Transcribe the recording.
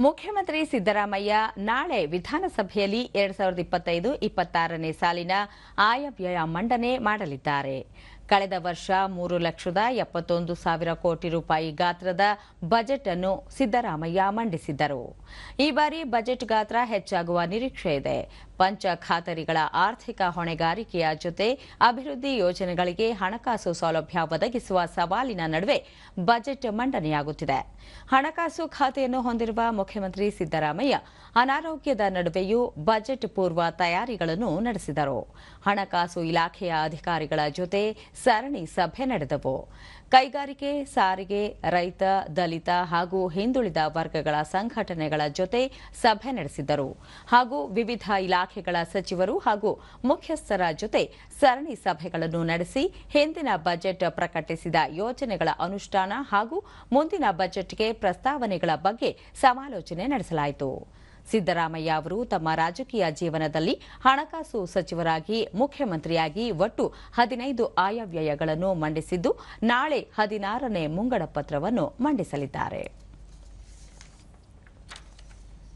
ಮುಖ್ಯಮಂತ್ರಿ ಸಿದ್ದರಾಮಯ್ಯ ನಾಳೆ ವಿಧಾನಸಭೆಯಲ್ಲಿ ಎರಡ್ ಸಾವಿರದ ಇಪ್ಪತ್ತೈದು, ಇಪ್ಪತ್ತಾರನೇ ಸಾಲಿನ ಆಯವ್ಯಯ ಮಂಡನೆ ಮಾಡಲಿದ್ದಾರೆ. ಕಳೆದ ವರ್ಷ ಮೂರು ಲಕ್ಷದ ಎಪ್ಪತ್ತೊಂದು ಸಾವಿರ ಕೋಟಿ ರೂಪಾಯಿ ಗಾತ್ರದ ಬಜೆಟ್ ಅನ್ನು ಸಿದ್ದರಾಮಯ್ಯ ಮಂಡಿಸಿದ್ದರು. ಈ ಬಾರಿ ಬಜೆಟ್ ಗಾತ್ರ ಹೆಚ್ಚಾಗುವ ನಿರೀಕ್ಷೆ ಇದೆ. ಪಂಚ ಖಾತರಿಗಳ ಆರ್ಥಿಕ ಹೊಣೆಗಾರಿಕೆಯ ಜೊತೆ ಅಭಿವೃದ್ಧಿ ಯೋಜನೆಗಳಿಗೆ ಹಣಕಾಸು ಸೌಲಭ್ಯ ಒದಗಿಸುವ ಸವಾಲಿನ ನಡುವೆ ಬಜೆಟ್ ಮಂಡನೆಯಾಗುತ್ತಿದೆ. ಹಣಕಾಸು ಖಾತೆಯನ್ನು ಹೊಂದಿರುವ ಮುಖ್ಯಮಂತ್ರಿ ಸಿದ್ದರಾಮಯ್ಯ ಅನಾರೋಗ್ಯದ ನಡುವೆಯೂ ಬಜೆಟ್ ಪೂರ್ವ ತಯಾರಿಗಳನ್ನು ನಡೆಸಿದರು. ಹಣಕಾಸು ಇಲಾಖೆಯ ಅಧಿಕಾರಿಗಳ ಜೊತೆ ಸರಣಿ ಸಭೆ ನಡೆದವು. ಕೈಗಾರಿಕೆ, ಸಾರಿಗೆ, ರೈತ, ದಲಿತ ಹಾಗೂ ಹಿಂದುಳಿದ ವರ್ಗಗಳ ಸಂಘಟನೆಗಳ ಜೊತೆ ಸಭೆ ನಡೆಸಿದ್ದರು ಹಾಗೂ ವಿವಿಧ ಇಲಾಖೆಗಳ ಸಚಿವರು ಹಾಗೂ ಮುಖ್ಯಸ್ಥರ ಜೊತೆ ಸರಣಿ ಸಭೆಗಳನ್ನು ನಡೆಸಿ ಹಿಂದಿನ ಬಜೆಟ್ ಪ್ರಕಟಿಸಿದ ಯೋಜನೆಗಳ ಅನುಷ್ಠಾನ ಹಾಗೂ ಮುಂದಿನ ಬಜೆಟ್ಗೆ ಪ್ರಸ್ತಾವನೆಗಳ ಬಗ್ಗೆ ಸಮಾಲೋಚನೆ ನಡೆಸಲಾಯಿತು. ಸಿದ್ದರಾಮಯ್ಯ ಅವರು ತಮ್ಮ ರಾಜಕೀಯ ಜೀವನದಲ್ಲಿ ಹಣಕಾಸು ಸಚಿವರಾಗಿ, ಮುಖ್ಯಮಂತ್ರಿಯಾಗಿ ಒಟ್ಟು ಹದಿನೈದು ಆಯವ್ಯಯಗಳನ್ನು ಮಂಡಿಸಿದ್ದು, ನಾಳೆ ಹದಿನಾರನೇ ಮುಂಗಡ ಪತ್ರವನ್ನು ಮಂಡಿಸಲಿದ್ದಾರೆ.